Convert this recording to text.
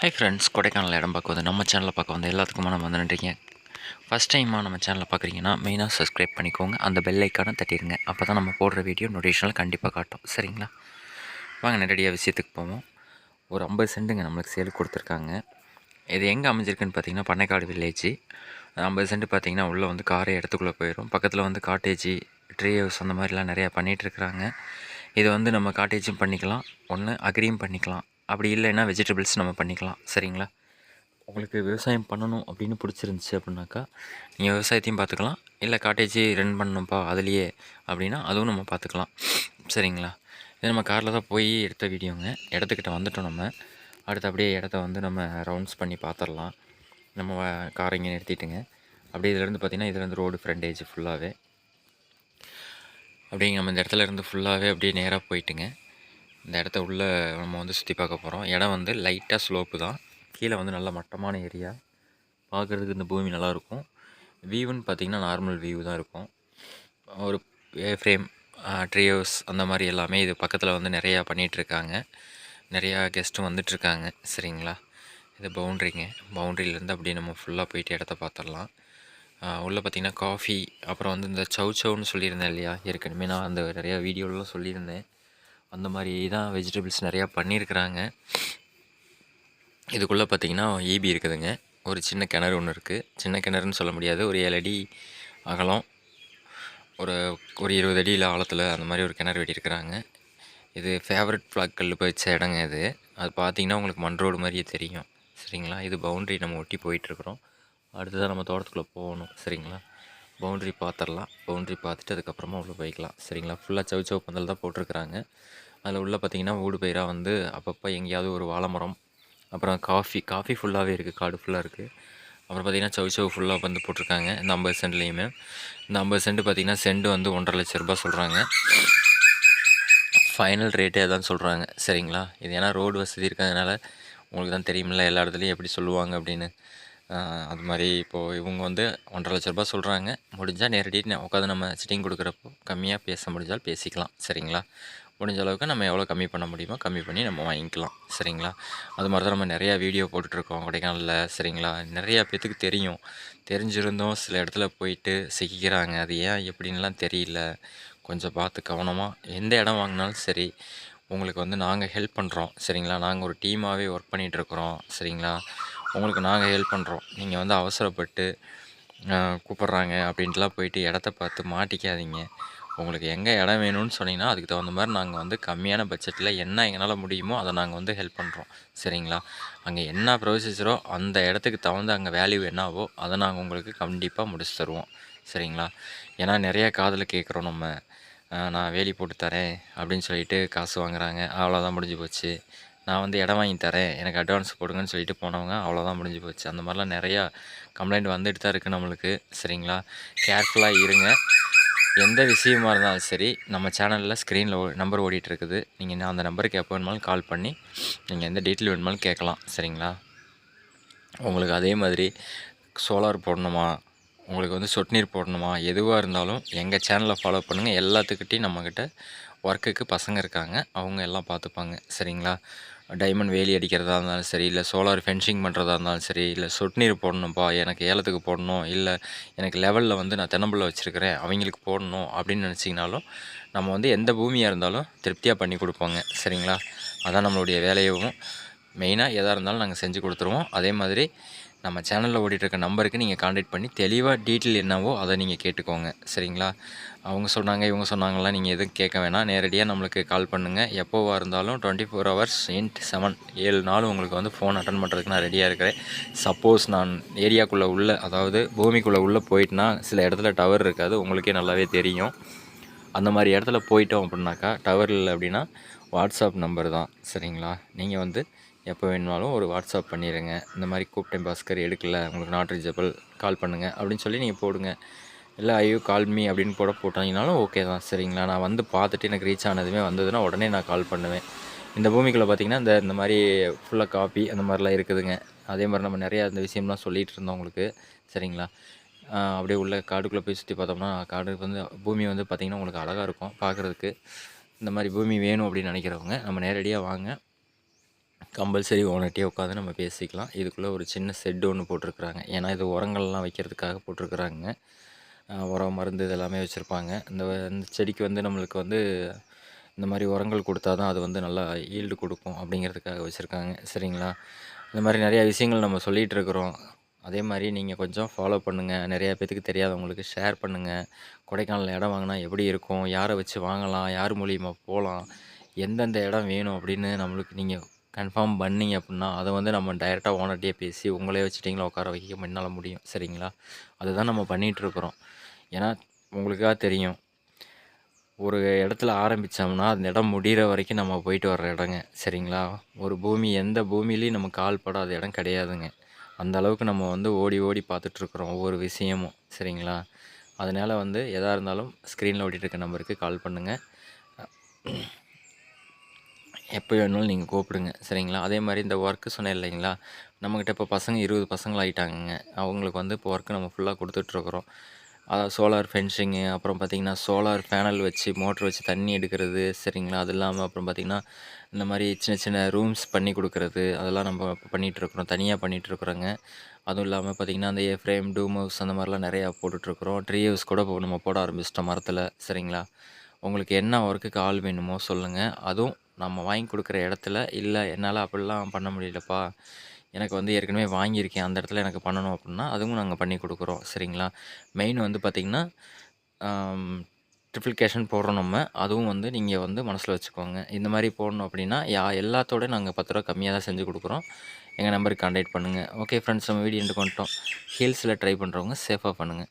Hi friends Kodaikanal இடம் பார்க்க வந்து நம்ம சேனலில் பார்க்க வந்து எல்லாத்துக்குமே நம்ம வந்து நன்றிங்க. ஃபஸ்ட் டைமாக நம்ம சேனலில் பார்க்குறீங்கன்னா மெயினாக சப்ஸ்கிரைப் பண்ணிக்கோங்க. அந்த பெல் தட்டிடுங்க. அப்போ தான் நம்ம போடுற வீடியோ நோட்டிஃபிகேஷனில் கண்டிப்பாக காட்டும். சரிங்களா? வாங்க நேரடியாக விஷயத்துக்கு போவோம். ஒரு ஐம்பது சென்ட்டுங்க நம்மளுக்கு சேல் கொடுத்துருக்காங்க. இது எங்கே அமைஞ்சிருக்குன்னு பார்த்தீங்கன்னா பண்ணைக்காடு வில்லேஜ் ஐம்பது சென்ட் பார்த்தீங்கன்னா உள்ளே வந்து காரே இடத்துக்குள்ளே போயிடும் பக்கத்தில் வந்து காட்டேஜி ட்ரீ ஹவுஸ் அந்த மாதிரிலாம் நிறையா பண்ணிகிட்ருக்குறாங்க இது வந்து நம்ம காட்டேஜும் பண்ணிக்கலாம். ஒன்று அக்ரியும் பண்ணிக்கலாம். அப்படி இல்லைன்னா வெஜிடபிள்ஸ் நம்ம பண்ணிக்கலாம். சரிங்களா? உங்களுக்கு விவசாயம் பண்ணணும் அப்படின்னு பிடிச்சிருந்துச்சி அப்படின்னாக்கா நீங்கள் விவசாயத்தையும் பார்த்துக்கலாம். இல்லை காட்டேஜ் ரன் பண்ணணும்ப்பா அதுலேயே அப்படின்னா அதுவும் நம்ம பார்த்துக்கலாம். சரிங்களா? இது நம்ம காரில் தான் போய் எடுத்த வீடியோங்க. இடத்துக்கிட்ட வந்துட்டோம் நம்ம. அடுத்து அப்படியே இடத்த வந்து நம்ம ரவுண்ட்ஸ் பண்ணி பார்த்துடலாம். நம்ம காரை இங்கே நிறுத்திட்டுங்க. அப்படியே இதுலேருந்து பார்த்தீங்கன்னா இதுலேருந்து ரோடு ஃப்ரண்டேஜ் ஃபுல்லாகவே அப்படியே நம்ம இந்த இடத்துல இருந்து ஃபுல்லாகவே அப்படியே நேராக போயிட்டுங்க. இந்த இடத்த உள்ளே நம்ம வந்து சுற்றி பார்க்க போகிறோம் இடம் வந்து லைட்டாக ஸ்லோப்பு தான். கீழே வந்து நல்ல மட்டமான ஏரியா பார்க்குறதுக்கு இந்த பூமி நல்லாயிருக்கும் வியூன்னு பார்த்திங்கன்னா நார்மல் வியூ தான் இருக்கும். ஒரு ஃப்ரேம் ட்ரீ ஹவுஸ் அந்த மாதிரி எல்லாமே இது பக்கத்தில் வந்து நிறையா பண்ணிகிட்ருக்காங்க நிறையா கெஸ்ட்டும் வந்துட்டுருக்காங்க. சரிங்களா? இது பவுண்ட்ரிங்க பவுண்ட்ரியிலேருந்து அப்படியே நம்ம ஃபுல்லாக போயிட்டு இடத்த பார்த்துடலாம் உள்ளே பார்த்தீங்கன்னா காஃபி அப்புறம் வந்து இந்த சவ் சவுன்னு சொல்லியிருந்தேன் இல்லையா? ஏற்கனவே நான் அந்த நிறையா வீடியோலாம் சொல்லியிருந்தேன். அந்த மாதிரி தான் வெஜிடபிள்ஸ் நிறையா பண்ணியிருக்கிறாங்க. இதுக்குள்ளே பார்த்தீங்கன்னா ஈபி இருக்குதுங்க. ஒரு சின்ன கிணறு ஒன்று இருக்குது சின்ன கிணறுன்னு சொல்ல முடியாது. ஒரு ஏழு அடி அகலம். ஒரு ஒரு இருபது அடியில் ஆழத்தில் அந்த மாதிரி ஒரு கிணறு வெட்டியிருக்கிறாங்க. இது ஃபேவரட் ஃப்ளாக் போய் வச்ச இடங்க இது. அது பார்த்தீங்கன்னா உங்களுக்கு மண் ரோடு மாதிரியே தெரியும். சரிங்களா? இது பவுண்ட்ரி நம்ம ஒட்டி போயிட்டுருக்குறோம் அடுத்ததான் நம்ம தோட்டத்துக்குள்ளே போகணும். சரிங்களா? பவுண்ட்ரி பார்த்துடலாம் பவுண்ட்ரி பார்த்துட்டு அதுக்கப்புறமா உள்ளே போய்க்கலாம். சரிங்களா? ஃபுல்லாக சவு சவு பந்தல் தான் போட்டிருக்கிறாங்க. அதில் உள்ளே பார்த்தீங்கன்னா ஊடு பயிராக வந்து அப்பப்போ எங்கேயாவது ஒரு வாழை மரம் அப்புறம் காஃபி காஃபி ஃபுல்லாகவே இருக்குது காடு ஃபுல்லாக இருக்குது அப்புறம் பார்த்தீங்கன்னா சவு சவு ஃபுல்லாக வந்து போட்டிருக்காங்க. இந்த ஐம்பது சென்ட்லேயுமே இந்த ஐம்பது சென்ட் பார்த்தீங்கன்னா சென்ட் வந்து ஒன்றரை லட்ச ரூபா சொல்கிறாங்க ஃபைனல் ரேட்டே தான் சொல்கிறாங்க சரிங்களா? இது ஏன்னா ரோடு வசதி இருக்கிறதுனால உங்களுக்கு தான் தெரியுமில்ல எல்லா இடத்துலையும் எப்படி சொல்லுவாங்க அப்படின்னு. அது மாதிரி இப்போது இவங்க வந்து ஒன்றரை லட்ச ரூபாய் சொல்கிறாங்க முடிஞ்சால் நேரடியாக உட்காந்து நம்ம சிட்டிங் கொடுக்குறப்போ கம்மியாக பேச முடிஞ்சால் பேசிக்கலாம். சரிங்களா? முடிஞ்ச அளவுக்கு நம்ம எவ்வளோ கம்மி பண்ண முடியுமோ கம்மி பண்ணி நம்ம வாங்கிக்கலாம். சரிங்களா? அது மாதிரி தான் நம்ம நிறையா வீடியோ போட்டுட்ருக்கோம் கொடைக்கானலில். சரிங்களா? நிறையா பேத்துக்கு தெரியும். தெரிஞ்சிருந்தோம் சில இடத்துல போயிட்டு சிக்கிக்கிறாங்க. அது ஏன் எப்படின்லாம் தெரியல. கொஞ்சம் பார்த்து கவனமாக எந்த இடம் வாங்கினாலும் சரி உங்களுக்கு வந்து நாங்கள் ஹெல்ப் பண்ணுறோம் சரிங்களா? நாங்கள் ஒரு டீமாகவே ஒர்க் பண்ணிகிட்ருக்குறோம் சரிங்களா? உங்களுக்கு நாங்கள் ஹெல்ப் பண்ணுறோம் நீங்கள் வந்து அவசரப்பட்டு கூப்பிட்றாங்க அப்படின்ட்டுலாம் போயிட்டு இடத்த பார்த்து மாட்டிக்காதீங்க. உங்களுக்கு எங்கே இடம் வேணும்னு சொன்னீங்கன்னா அதுக்கு தகுந்த மாதிரி நாங்கள் வந்து கம்மியான பட்ஜெட்டில் என்ன எங்களால் முடியுமோ அதை நாங்கள் வந்து ஹெல்ப் பண்ணுறோம் சரிங்களா? அங்கே என்ன ப்ரொசீஜரோ அந்த இடத்துக்கு தகுந்த அங்கே வேல்யூ என்னவோ அதை நாங்கள் உங்களுக்கு கண்டிப்பாக முடிச்சு தருவோம். சரிங்களா? ஏன்னா நிறைய காதில் கேட்குறோம் நம்ம. நான் வேலி போட்டு தரேன் அப்படின்னு சொல்லிட்டு காசு வாங்குறாங்க. அவ்வளோதான் முடிஞ்சு போச்சு. நான் வந்து இடம் வாங்கி தரேன். எனக்கு அட்வான்ஸ் போடுங்கன்னு சொல்லிட்டு போனவங்க அவ்வளோதான் முடிஞ்சு போச்சு. அந்த மாதிரிலாம் நிறையா கம்ப்ளைண்ட் வந்துட்டு தான் இருக்குது நம்மளுக்கு. சரிங்களா? கேர்ஃபுல்லாக இருங்க. எந்த விஷயமா இருந்தாலும் சரி நம்ம சேனலில் ஸ்க்ரீனில் நம்பர் ஓடிட்டுருக்குது நீங்கள் அந்த நம்பருக்கு எப்போ வேணுமாலும் கால் பண்ணி நீங்கள் எந்த டீட்டெயில் வேணுமாலும் கேட்கலாம். சரிங்களா? உங்களுக்கு அதே மாதிரி சோலார் போடணுமா? உங்களுக்கு வந்து சொட்டு நீர் போடணுமா? எதுவாக இருந்தாலும் எங்கள் சேனலை ஃபாலோ பண்ணுங்கள் எல்லாத்துக்கிட்டையும் நம்மக்கிட்ட ஒர்க்குக்கு பசங்க இருக்காங்க. அவங்க எல்லாம் பார்த்துப்பாங்க. சரிங்களா? டைமண்ட் வேலி அடிக்கிறதா இருந்தாலும் சரி இல்லை சோலார் ஃபென்சிங் பண்ணுறதா இருந்தாலும் சரி இல்லை சொட்டு நீர் போடணும்ப்பா எனக்கு ஏலத்துக்கு போடணும் இல்லை எனக்கு லெவலில் வந்து நான் தென்னம்பிள்ளை வச்சுருக்கிறேன் அவங்களுக்கு போடணும் அப்படின்னு நினச்சிங்கனாலும் நம்ம வந்து எந்த பூமியாக இருந்தாலும் திருப்தியாக பண்ணி கொடுப்போங்க. சரிங்களா? அதான் நம்மளுடைய வேலையும். மெயினாக எதாக இருந்தாலும் நாங்கள் செஞ்சு கொடுத்துருவோம். அதே மாதிரி நம்ம சேனலில் ஓடிட்டுருக்க நம்பருக்கு நீங்கள் காண்டாக்ட் பண்ணி தெளிவாக டீட்டெயில் என்னவோ அதை நீங்கள் கேட்டுக்கோங்க. சரிங்களா? அவங்க சொன்னாங்க இவங்க சொன்னாங்கலாம் நீங்கள் எதுவும் கேட்க வேணாம். நேரடியாக நம்மளுக்கு கால் பண்ணுங்கள் எப்போவா இருந்தாலும் twenty four hours and seven ஏழு நாள் உங்களுக்கு வந்து ஃபோன் அட்டன் பண்ணுறதுக்கு நான் ரெடியாக இருக்கிறேன். சப்போஸ் நான் ஏரியாக்குள்ளே உள்ள அதாவது பூமிக்குள்ளே உள்ளே போயிட்டுனா சில இடத்துல டவர் இருக்காது. உங்களுக்கே நல்லாவே தெரியும். அந்த மாதிரி இடத்துல போயிட்டோம் அப்படின்னாக்கா டவர் இல்லை அப்படின்னா வாட்ஸ்அப் நம்பர் தான். சரிங்களா? நீங்கள் வந்து எப்போ வேணுனாலும் ஒரு வாட்ஸ்அப் பண்ணிடுங்க இந்த மாதிரி கூப்பிட்டேன் பாஸ்கர் எடுக்கல உங்களுக்கு நாட் ரீச்சபிள் கால் பண்ணுங்கள் அப்படின்னு சொல்லி நீங்கள் போடுங்க. இல்லை ஐயோ கால் மீ அப்படின்னு போட போட்டாங்கனாலும் ஓகே தான். சரிங்களா? நான் வந்து பார்த்துட்டு எனக்கு ரீச் ஆனதுமே வந்ததுன்னா உடனே நான் கால் பண்ணுவேன். இந்த பூமிக்குள்ளே பார்த்தீங்கன்னா இந்த இந்த மாதிரி ஃபுல்லாக காப்பி அந்த மாதிரிலாம் இருக்குதுங்க. அதே மாதிரி நம்ம நிறையா இந்த விஷயம்லாம் சொல்லிகிட்டு இருந்தோம் உங்களுக்கு. சரிங்களா? அப்படியே உள்ள காடுக்குள்ளே போய் சுற்றி பார்த்தோம்னா காடு வந்து பூமி வந்து பார்த்திங்கன்னா உங்களுக்கு அழகாக இருக்கும் பார்க்குறதுக்கு. இந்த மாதிரி பூமி வேணும் அப்படின்னு நினைக்கிறவங்க நம்ம நேரடியாக வாங்க. கம்பல்சரி ஓனர்கிட்டயே உட்காந்து நம்ம பேசிக்கலாம். இதுக்குள்ளே ஒரு சின்ன செட்டு ஒன்று போட்டிருக்குறாங்க. ஏன்னா இது உரங்கள்லாம் வைக்கிறதுக்காக போட்டிருக்குறாங்க. உரம் மருந்து இதெல்லாமே வச்சுருப்பாங்க. இந்த இந்த செடிக்கு வந்து நம்மளுக்கு வந்து இந்த மாதிரி உரங்கள் கொடுத்தா தான் அது வந்து நல்லா ஈல்டு கொடுக்கும் அப்படிங்கிறதுக்காக வச்சுருக்காங்க. சரிங்களா? இந்த மாதிரி நிறையா விஷயங்கள் நம்ம சொல்லிகிட்டு இருக்கிறோம். அதே மாதிரி நீங்கள் கொஞ்சம் ஃபாலோ பண்ணுங்கள் நிறையா பேத்துக்கு தெரியாதவங்களுக்கு ஷேர் பண்ணுங்கள் கொடைக்கானல் இடம் வாங்கினா எப்படி இருக்கும்? யாரை வச்சு வாங்கலாம்? யார் மூலியமாக போகலாம்? எந்தெந்த இடம் வேணும் அப்படின்னு நம்மளுக்கு நீங்கள் கன்ஃபார்ம் பண்ணிங்க அப்படின்னா அதை வந்து நம்ம டைரெக்டாக ஓனர்கிட்டயே பேசி உங்களே வச்சுட்டிங்களா உட்கார வைக்க என்னால் முடியும். சரிங்களா? அதுதான் நம்ம பண்ணிகிட்ருக்குறோம் ஏன்னா உங்களுக்காக தெரியும். ஒரு இடத்துல ஆரம்பித்தோம்னா அந்த இடம் முடிகிற வரைக்கும் நம்ம போயிட்டு வர்ற இடங்க. சரிங்களா? ஒரு பூமி எந்த பூமியிலையும் நம்ம கால் படாத இடம் கிடையாதுங்க. அந்த அளவுக்கு நம்ம வந்து ஓடி ஓடி பார்த்துட்ருக்குறோம் ஒவ்வொரு விஷயமும். சரிங்களா? அதனால் வந்து எதாக இருந்தாலும் ஸ்க்ரீனில் ஓட்டிகிட்டு இருக்க நம்பருக்கு கால் பண்ணுங்கள் எப்போ வேணாலும் நீங்கள் கூப்பிடுங்க சரிங்களா? அதே மாதிரி இந்த ஒர்க்கு சொன்னேன் இல்லைங்களா? நம்மக்கிட்ட இப்போ பசங்க இருபது பசங்களாயிட்டாங்கங்க அவங்களுக்கு வந்து இப்போ ஒர்க்கு நம்ம ஃபுல்லாக கொடுத்துட்ருக்குறோம் அதாவது சோலார் ஃபென்சிங்கு அப்புறம் பார்த்திங்கன்னா சோலார் பேனல் வச்சு மோட்ரு வச்சு தண்ணி எடுக்கிறது சரிங்களா? அது இல்லாமல் அப்புறம் பார்த்திங்கன்னா இந்த மாதிரி சின்ன சின்ன ரூம்ஸ் பண்ணி கொடுக்குறது அதெல்லாம் நம்ம பண்ணிகிட்ருக்குறோம் தனியாக பண்ணிகிட்ருக்குறோங்க அதுவும் இல்லாமல் பார்த்திங்கன்னா அந்த ஏ ஃப்ரேம் டூம் ஹவுஸ் அந்த மாதிரிலாம் நிறையா போட்டுட்ருக்குறோம் ட்ரீ ஹவுஸ் கூட இப்போ நம்ம போட ஆரம்பிச்சிட்டோம் மரத்தில் சரிங்களா? உங்களுக்கு என்ன ஒர்க்குக்கு ஆள் வேணுமோ சொல்லுங்கள் அதுவும் நம்ம வாங்கி கொடுக்குற இடத்துல இல்லை என்னால் அப்படிலாம் பண்ண முடியலப்பா. எனக்கு வந்து ஏற்கனவே வாங்கியிருக்கேன். அந்த இடத்துல எனக்கு பண்ணணும் அப்படின்னா அதுவும் நாங்கள் பண்ணி கொடுக்குறோம். சரிங்களா? மெயின் வந்து பார்த்திங்கன்னா ட்ரிப்ளிகேஷன் போடுறோம் நம்ம. அதுவும் வந்து நீங்கள் வந்து மனசில் வச்சுக்கோங்க. இந்த மாதிரி போடணும் அப்படின்னா யா எல்லாத்தோட நாங்கள் பத்து ரூபா கம்மியாக தான் செஞ்சு கொடுக்குறோம். எங்கள் நம்பருக்கு கான்டாக்ட் பண்ணுங்கள் ஓகே ஃப்ரெண்ட்ஸ் நம்ம வீடியோ கொண்டுட்டோம் ஹில்ஸில் ட்ரை பண்ணுறவங்க சேஃபாக பண்ணுங்கள்